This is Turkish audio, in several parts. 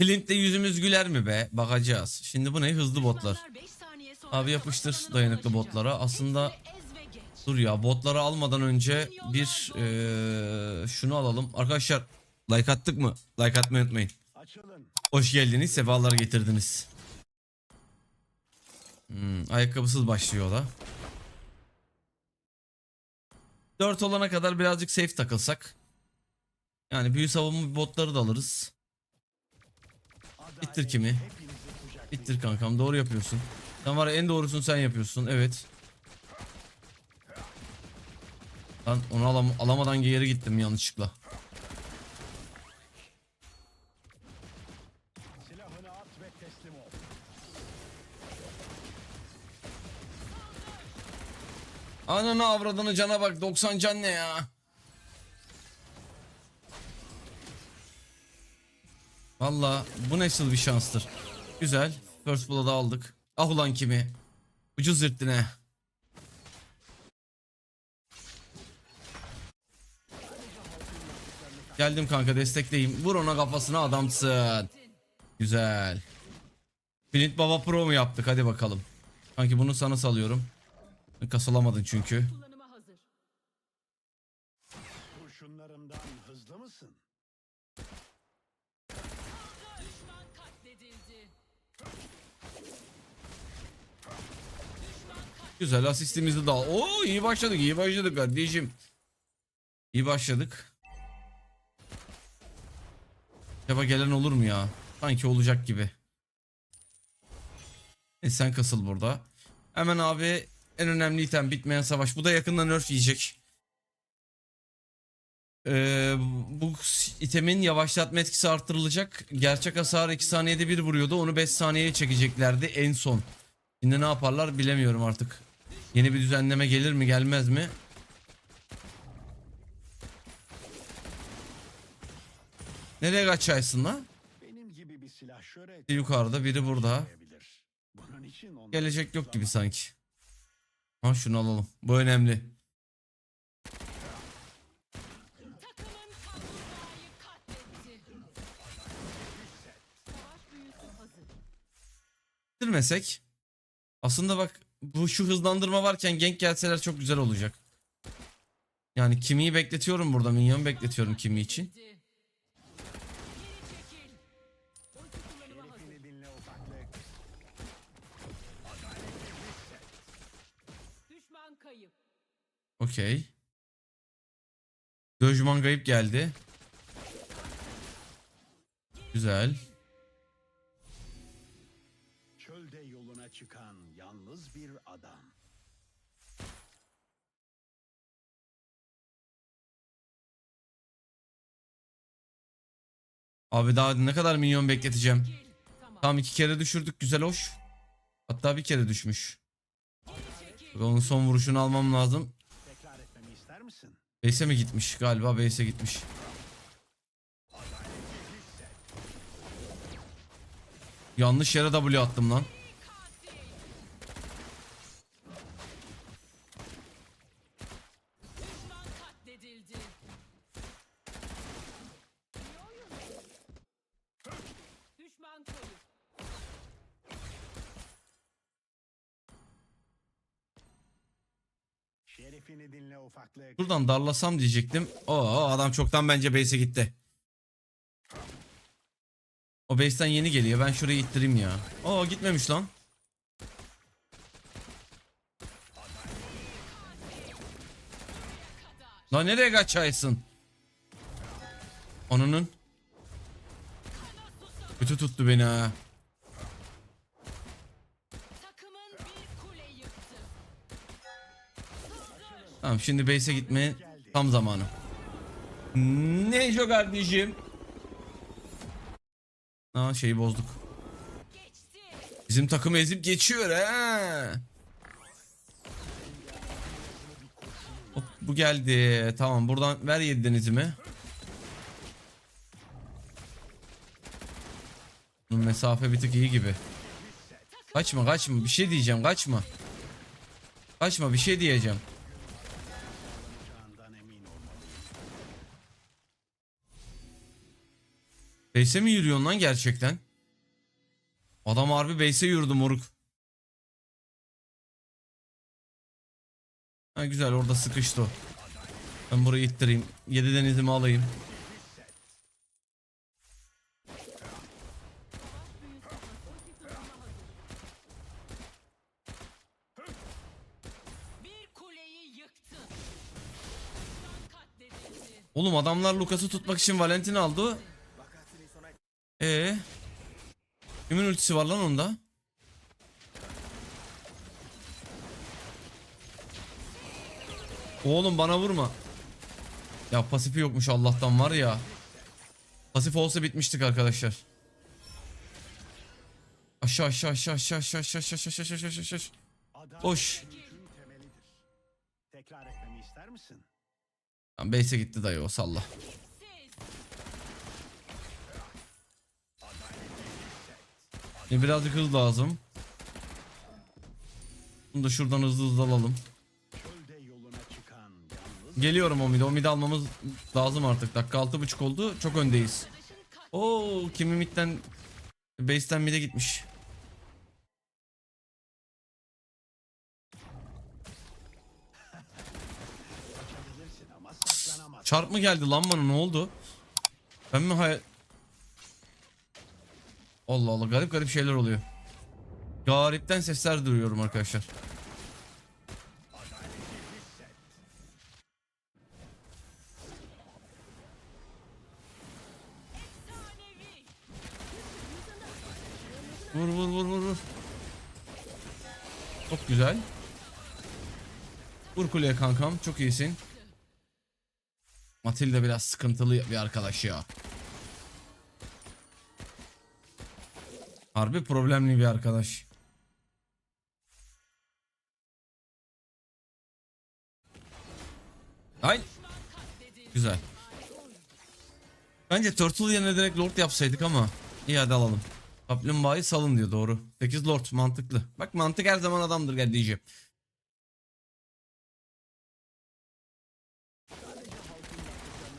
Clint'te yüzümüz güler mi be? Bakacağız. Şimdi bu ne? Hızlı botlar. Abi yapıştır dayanıklı botlara. Aslında dur ya botları almadan önce bir eee, şunu alalım. Arkadaşlar like attık mı? Like atmayı unutmayın. Hoş geldiniz. Sefalar getirdiniz. Hmm, ayakkabısız başlıyor o da. 4 olana kadar birazcık safe takılsak. Yani büyü savunma botları da alırız. İttir kimi? İttir kankam doğru yapıyorsun. Sen var ya en doğrusunu sen yapıyorsun. Evet. Ben onu alam alamadan geri gittim yanlışlıkla. Ananı avradını cana bak 90 can ne ya? Valla bu nasıl bir şanstır. Güzel. First blood'ı aldık. Ah ulan kimi. Ucuz yırttı ne. Geldim kanka destekleyeyim. Vur ona kafasına adamsın. Güzel. Flint Baba Pro mu yaptık hadi bakalım. Kanki bunu sana salıyorum. Kasalamadın çünkü. Güzel asistimizi de. Oo iyi başladık iyi başladık kardeşim. İyi başladık. Acaba gelen olur mu ya? Sanki olacak gibi. E sen kasıl burada. Hemen abi en önemli item bitmeyen savaş. Bu da yakında nerf yiyecek. Ee, bu itemin yavaşlatma etkisi artırılacak. Gerçek hasar 2 saniyede bir vuruyordu. Onu 5 saniyeye çekeceklerdi en son. Şimdi ne yaparlar bilemiyorum artık. Yeni bir düzenleme gelir mi gelmez mi? Nereye kaçaysın lan? Benim gibi bir silah şöhret Biri yukarıda biri burada. Bunun için Gelecek yok gibi sanki. Ha şunu alalım. Bu önemli. Takımın kaplumbağayı katletti. Savaş büyüsü hazır. Bitirmesek. Aslında bak bu şu hızlandırma varken genk gelseler çok güzel olacak. Yani Kimi'yi bekletiyorum burada. Minyon bekletiyorum Kimi için. Okey. Dojman kayıp geldi. Güzel. Abi daha ne kadar minyon bekleteceğim. Tam iki kere düşürdük güzel hoş. Hatta bir kere düşmüş. Onun son vuruşunu almam lazım. Base'e mi gitmiş? Galiba base'e gitmiş. Yanlış yere W attım lan. Katil. Düşman katledildi. İyi oyun. Düşman kayıp. Şerefini dinle ufaklık. Buradan darlasam diyecektim. Oo adam çoktan bence base'e gitti. O base'ten yeni geliyor. Ben şurayı ittireyim ya. Oo gitmemiş lan. Lan nereye kaçaysın? Onunun. Kötü tuttu beni ha. Tamam şimdi base'e gitmeye tam zamanı. Ne kardeşim? Aa şeyi bozduk. Bizim takım ezip geçiyor ha. Bu geldi. Tamam buradan ver yedi denizimi. Bunun mesafe bir tık iyi gibi. Kaçma kaçma bir şey diyeceğim kaçma. Kaçma bir şey diyeceğim. Base'e mi yürüyorsun lan gerçekten? Adam harbi base'e yürüdü moruk. Ha güzel orada sıkıştı o. Ben burayı ittireyim. 7 denizimi alayım. Oğlum adamlar Lucas'ı tutmak için Valentin aldı. Ee, Kimin ultisi var lan onda? Oğlum bana vurma. Ya pasifi yokmuş Allah'tan var ya. Pasif olsa bitmiştik arkadaşlar. Aşağı aşağı aşağı aşağı aşağı aşağı aşağı aşağı aşağı aşağı aşağı aşağı. Temelidir. Tekrar etmemi ister misin? Lan base'e gitti dayı o salla. Şimdi birazcık hız lazım. Bunu da şuradan hızlı hızlı alalım. Geliyorum o midi. O midi almamız lazım artık. Dakika altı buçuk oldu. Çok öndeyiz. Oo kimi midden base'ten mid'e gitmiş. Çarp mı geldi lan bana ne oldu? Ben mi hayal... Allah Allah garip garip şeyler oluyor. Garipten sesler duyuyorum arkadaşlar. Vur vur vur vur vur. Çok güzel. Vur kuleye kankam çok iyisin. Matilda biraz sıkıntılı bir arkadaş ya. Harbi problemli bir arkadaş. Ay güzel. Bence Turtle yerine direkt Lord yapsaydık ama iyi hadi alalım. Kaplumbağayı salın diyor doğru. 8 Lord mantıklı. Bak mantık her zaman adamdır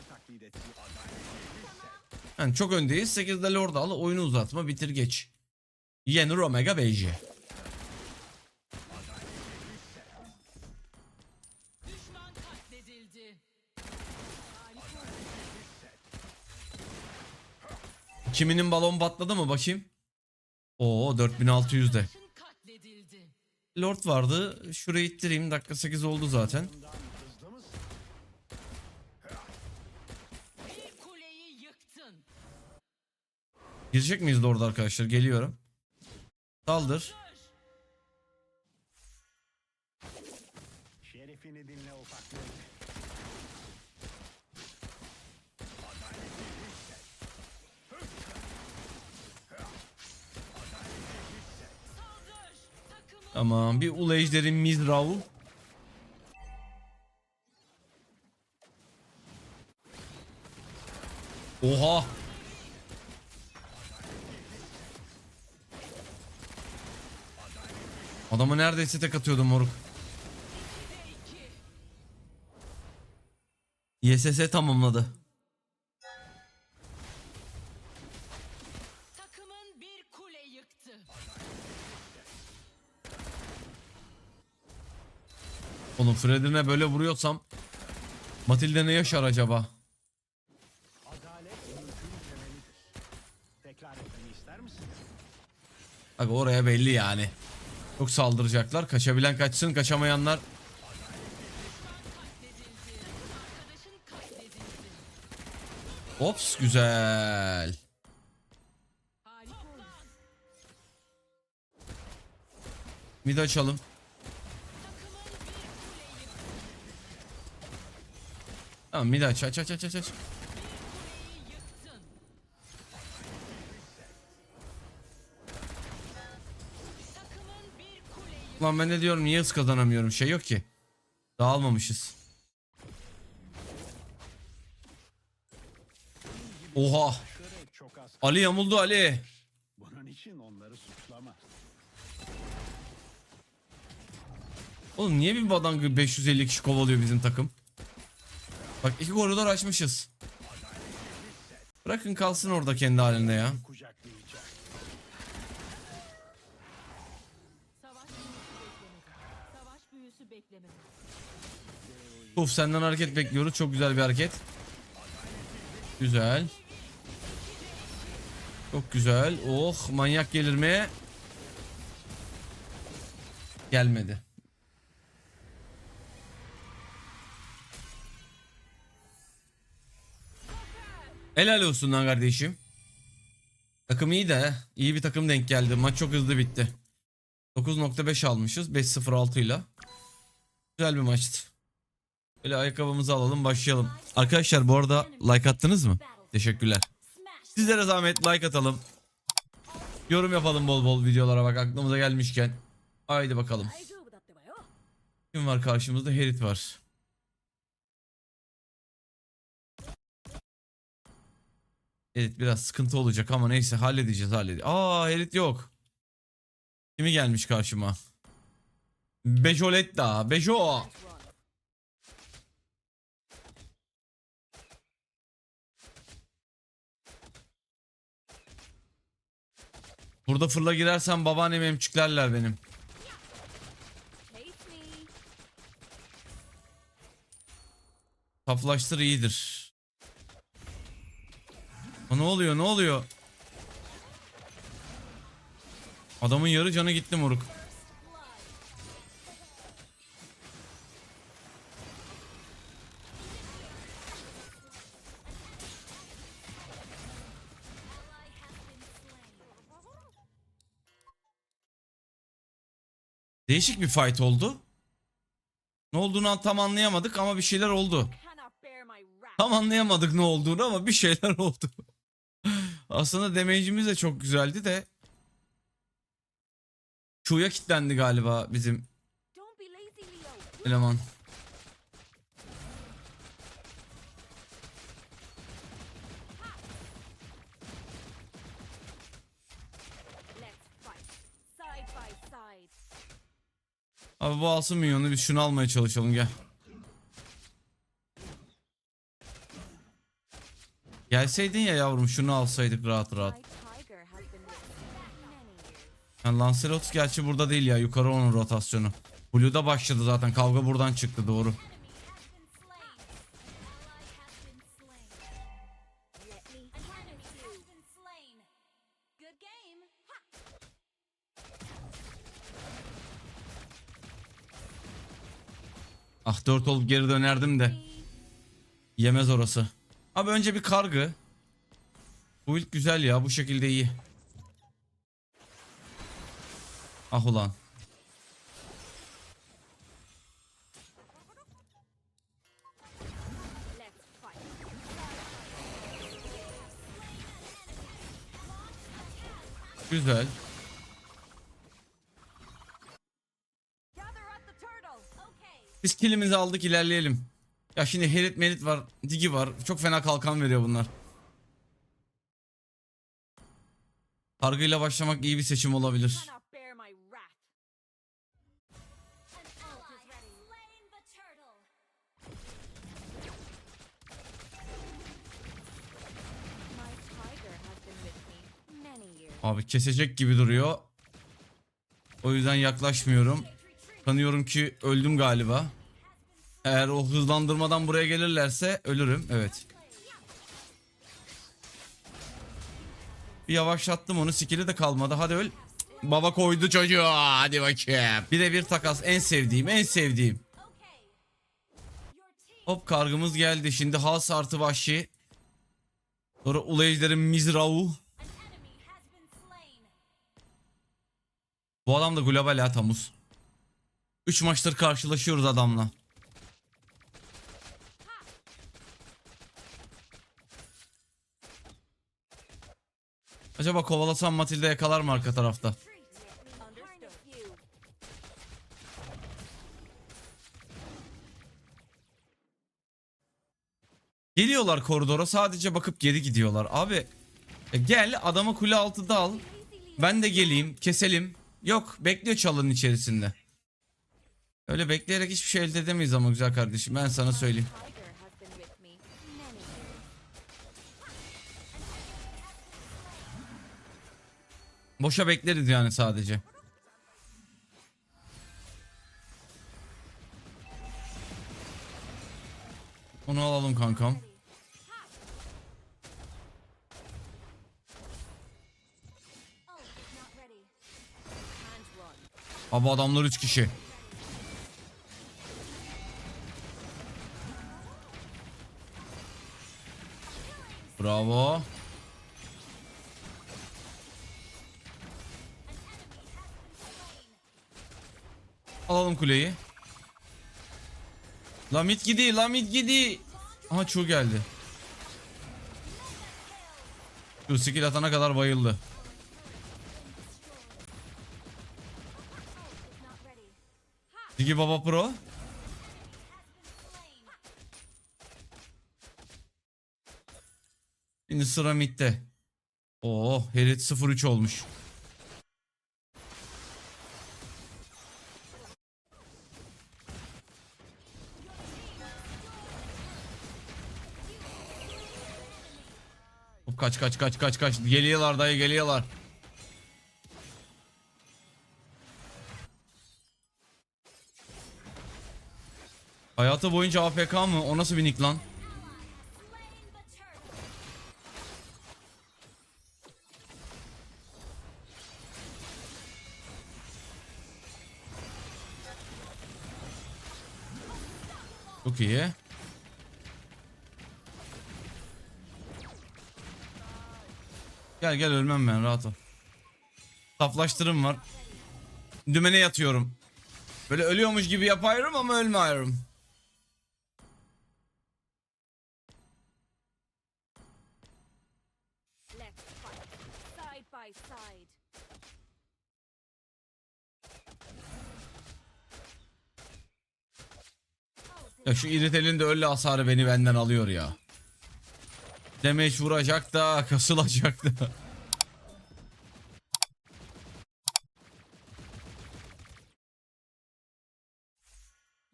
taklit et. Yani çok öndeyiz. 8'de Lord al oyunu uzatma bitir geç. Yenir Omega katledildi. Kiminin balon patladı mı bakayım? Oo 4600'de. Arkadaşın katledildi. Lord vardı. Şurayı ittireyim. Dakika 8 oldu zaten. Girecek miyiz Lord arkadaşlar? Geliyorum. Saldır. Şerefini dinle ufaklık. Tamam. Bir ulu ejderin mizrağı. Oha. Adamı neredeyse tek atıyordum moruk. YSS tamamladı. Takımın bir kule yıktı. Oğlum Fred'ine böyle vuruyorsam Matilda ne yaşar acaba? Bak oraya belli yani. Çok saldıracaklar. Kaçabilen kaçsın, kaçamayanlar. Ops güzel. Mid açalım. Tamam mid aç aç aç aç aç. Lan ben de diyorum niye hız kazanamıyorum şey yok ki. Dağılmamışız. Oha. Ali yamuldu Ali. Bunun için onları suçlama. Oğlum niye bir badangı 550 kişi kovalıyor bizim takım? Bak iki koridor açmışız. Bırakın kalsın orada kendi halinde ya. Uf senden hareket bekliyoruz. Çok güzel bir hareket. Güzel. Çok güzel. Oh manyak gelir mi? Gelmedi. Helal olsun lan kardeşim. Takım iyi de iyi bir takım denk geldi. Maç çok hızlı bitti. 9.5 almışız 5.06 ile. Güzel bir maçtı. Böyle ayakkabımızı alalım başlayalım. Arkadaşlar bu arada like attınız mı? Teşekkürler. Sizlere zahmet like atalım. Yorum yapalım bol bol videolara bak aklımıza gelmişken. Haydi bakalım. Kim var karşımızda? Herit var. Herit biraz sıkıntı olacak ama neyse halledeceğiz halledeceğiz. Aa Herit yok. Kimi gelmiş karşıma? Bejoletta. Bejo. Burada fırla girersem babaannem emçiklerler benim. Saflaştır iyidir. Ha, ne oluyor ne oluyor? Adamın yarı canı gitti moruk. Değişik bir fight oldu. Ne olduğunu tam anlayamadık ama bir şeyler oldu. Tam anlayamadık ne olduğunu ama bir şeyler oldu. Aslında damage'imiz de çok güzeldi de. Q'ya kilitlendi galiba bizim eleman. Abi bu alsın minyonu biz şunu almaya çalışalım gel. Gelseydin ya yavrum şunu alsaydık rahat rahat. Yani Lancelot gerçi burada değil ya yukarı onun rotasyonu. Blue'da başladı zaten kavga buradan çıktı doğru. 4 olup geri dönerdim de. Yemez orası. Abi önce bir kargı. Bu ilk güzel ya bu şekilde iyi. Ah ulan. Güzel. Biz kilimizi aldık ilerleyelim. Ya şimdi Herit Merit var, Digi var. Çok fena kalkan veriyor bunlar. Kargıyla başlamak iyi bir seçim olabilir. Abi kesecek gibi duruyor. O yüzden yaklaşmıyorum. Sanıyorum ki öldüm galiba. Eğer o hızlandırmadan buraya gelirlerse ölürüm. Evet. Bir yavaşlattım onu. Skill'i de kalmadı. Hadi öl. Baba koydu çocuğu. Hadi bakayım. Bir de bir takas. En sevdiğim. En sevdiğim. Hop kargımız geldi. Şimdi Hals artı vahşi. Sonra ulu ejderin Mizravu. Bu adam da global ya Tamus. 3 maçtır karşılaşıyoruz adamla. Acaba kovalasam Matilda yakalar mı arka tarafta? Geliyorlar koridora sadece bakıp geri gidiyorlar. Abi e gel adama kule altı dal. Ben de geleyim keselim. Yok bekliyor çalının içerisinde. Öyle bekleyerek hiçbir şey elde edemeyiz ama güzel kardeşim ben sana söyleyeyim. Boşa bekleriz yani sadece. Onu alalım kankam. Abi adamlar 3 kişi. Bravo. Alalım kuleyi. Lamit gidi, Lamit gidi. Aha çuğ geldi. Şu skill atana kadar bayıldı. Digi Baba Pro. Şimdi sıra midde. Oo, Herit 03 olmuş. Kaç kaç kaç kaç kaç. Geliyorlar dayı geliyorlar. Hayatı boyunca AFK mı? O nasıl bir nick lan? Çok iyi. Gel gel ölmem ben rahat ol. Saflaştırım var. Dümene yatıyorum. Böyle ölüyormuş gibi yapıyorum ama ölmüyorum. Ya şu iritelin de öyle hasarı beni benden alıyor ya. Demeç vuracak da kasılacak da.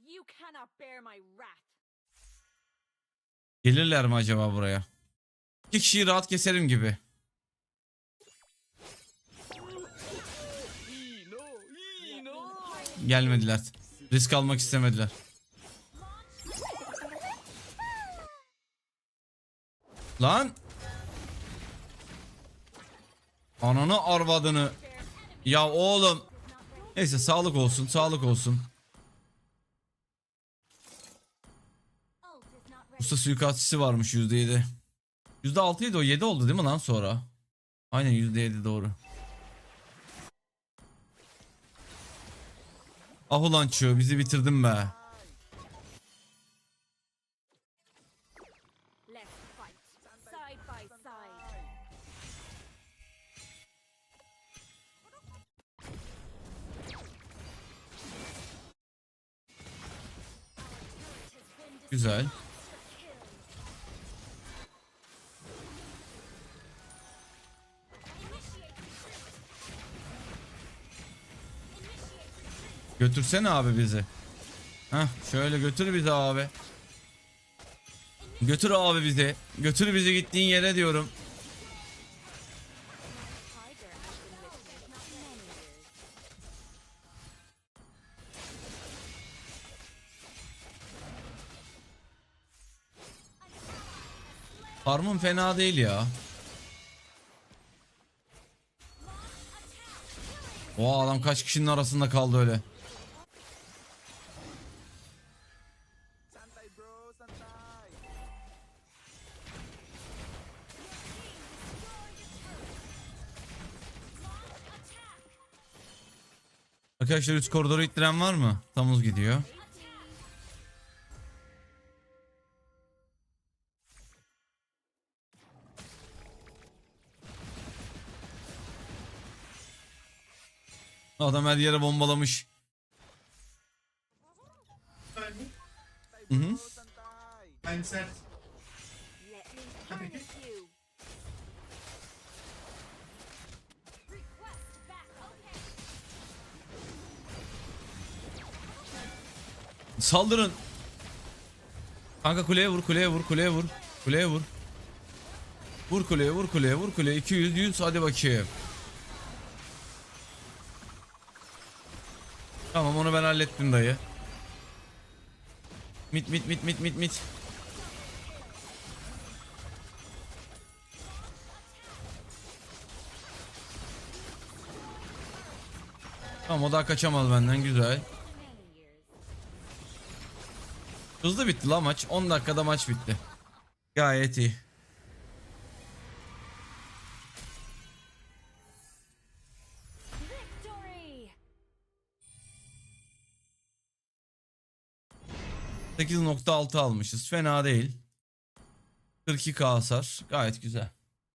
You cannot bear my wrath. Gelirler mi acaba buraya? İki kişiyi rahat keserim gibi. Gelmediler. Risk almak istemediler. Lan! Ananı arvadını. Ya oğlum. Neyse sağlık olsun, sağlık olsun. Usta suikastçısı varmış %7. %6 idi o 7 oldu değil mi lan sonra? Aynen %7 doğru. Ah ulan çığ bizi bitirdin be. Güzel. Götürsene abi bizi. Heh şöyle götür bizi abi. Götür abi bizi. Götür bizi gittiğin yere diyorum. Farmın fena değil ya. O adam kaç kişinin arasında kaldı öyle. Arkadaşlar üst koridoru ittiren var mı? Tamuz gidiyor. Adam her yere bombalamış. Hı hı. Ben sert. Saldırın. Kanka kuleye vur, kuleye vur, kuleye vur. Kuleye vur. Vur kuleye, vur kuleye, vur kuleye. 200, 100 hadi bakayım. Tamam onu ben hallettim dayı. Mit mit mit mit mit mit. Tamam o daha kaçamaz benden güzel. Hızlı bitti la maç. 10 dakikada maç bitti. Gayet iyi. 8.6 almışız. Fena değil. 42k hasar. Gayet güzel.